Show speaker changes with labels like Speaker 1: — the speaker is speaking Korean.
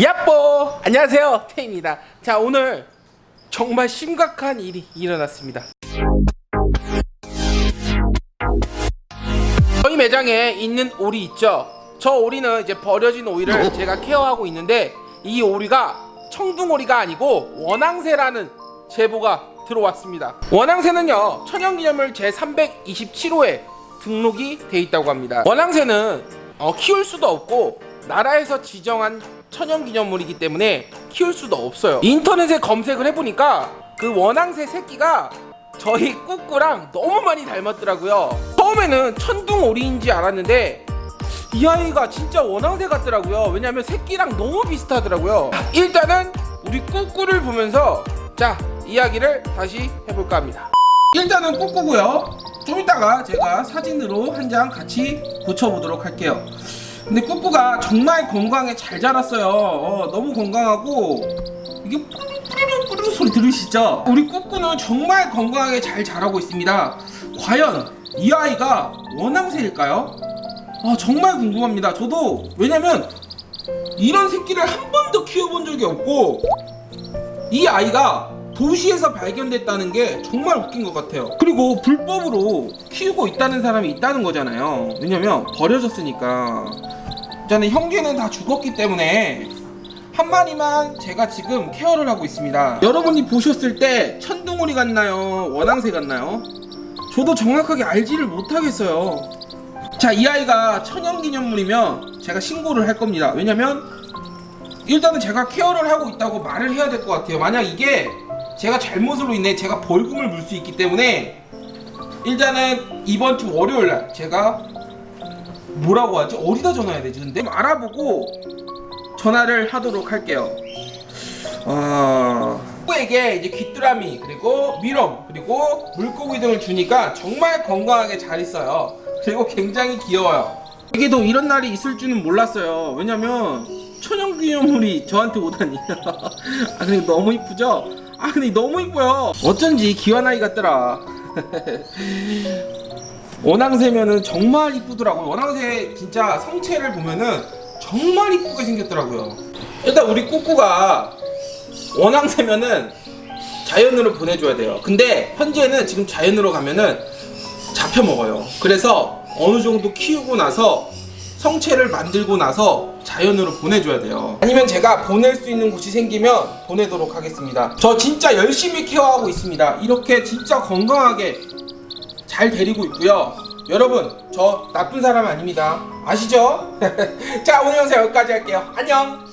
Speaker 1: 야뽀! 안녕하세요. 태입니다. 자 오늘 정말 심각한 일이 일어났습니다. 저희 매장에 있는 오리 있죠? 저 오리는 이제 버려진 오리를 제가 케어하고 있는데 이 오리가 청둥오리가 아니고 원앙새라는 제보가 들어왔습니다. 원앙새는요 천연기념물 제327호에 등록이 돼 있다고 합니다. 원앙새는 어, 키울 수도 없고 나라에서 지정한 천연기념물이기 때문에 키울 수도 없어요. 인터넷에 검색을 해보니까 그 원앙새 새끼가 저희 꾸꾸랑 너무 많이 닮았더라고요. 처음에는 천둥오리인지 알았는데 이 아이가 진짜 원앙새 같더라고요. 왜냐면 새끼랑 너무 비슷하더라고요. 일단은 우리 꾸꾸를 보면서 자 이야기를 다시 해볼까 합니다. 일단은 꾸꾸고요. 좀 이따가 제가 사진으로 한 장 같이 붙여보도록 할게요. 근데 꾸꾸가 정말 건강에 잘 자랐어요. 어, 너무 건강하고 이게 뿌르르 뿌르르 소리 들으시죠? 우리 꾸꾸는 정말 건강하게 잘 자라고 있습니다. 과연 이 아이가 원앙새일까요? 아, 정말 궁금합니다. 저도 왜냐면 이런 새끼를 한 번도 키워본 적이 없고 이 아이가 도시에서 발견됐다는 게 정말 웃긴 것 같아요. 그리고 불법으로 키우고 있다는 사람이 있다는 거잖아요. 왜냐면 버려졌으니까. 저는 형제는 다 죽었기 때문에 한 마리만 제가 지금 케어를 하고 있습니다. 여러분이 보셨을 때 천둥오리 같나요? 원앙새 같나요? 저도 정확하게 알지를 못하겠어요. 자, 이 아이가 천연기념물이면 제가 신고를 할 겁니다. 왜냐면 일단은 제가 케어를 하고 있다고 말을 해야 될 것 같아요. 만약 이게 제가 잘못으로 인해 제가 벌금을 물 수 있기 때문에 일단은 이번 주 월요일 날 제가 뭐라고 하지? 어디다 전화해야 되지? 근데 좀 알아보고 전화를 하도록 할게요. 아, 에게 이제 귀뚜라미 그리고 미럼 그리고 물고기 등을 주니까 정말 건강하게 잘 있어요. 그리고 굉장히 귀여워요. 이게도 이런 날이 있을 줄은 몰랐어요. 왜냐면 천연기념물이 저한테 오다니. 아 근데 너무 이쁘죠? 아 근데 너무 이뻐요. 어쩐지 귀한 아이 같더라. 원앙새면은 정말 이쁘더라고요. 원앙새 진짜 성체를 보면은 정말 이쁘게 생겼더라고요. 일단 우리 꾸꾸가 원앙새면은 자연으로 보내줘야 돼요. 근데 현재는 지금 자연으로 가면은 잡혀 먹어요. 그래서 어느 정도 키우고 나서 성체를 만들고 나서 자연으로 보내줘야 돼요. 아니면 제가 보낼 수 있는 곳이 생기면 보내도록 하겠습니다. 저 진짜 열심히 케어하고 있습니다. 이렇게 진짜 건강하게 잘 데리고 있고요. 여러분, 저 나쁜 사람 아닙니다. 아시죠? 자, 오늘 영상 여기까지 할게요. 안녕!